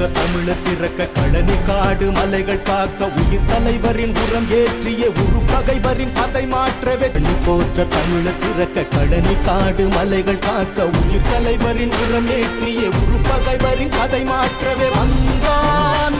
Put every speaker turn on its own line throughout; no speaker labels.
போற்ற தமிழர் சிறக்க கழனி காடு மலைகள் காக்க உயிர் தலைவரின் உரம் ஏற்றிய உரு பகைவரின் கதை மாற்றவே. சென்னி போற்ற தமிழர் சிறக்க கழனி காடு மலைகள் காக்க உயிர் தலைவரின் உரம் ஏற்றிய உரு பகைவரின் கதை மாற்றவே. வந்தான்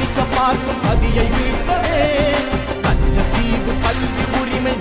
அழிக்க பார்க்கும் சதியை வீழ்த்தவே கஞ்சத்தீவு கல்வி உரிமை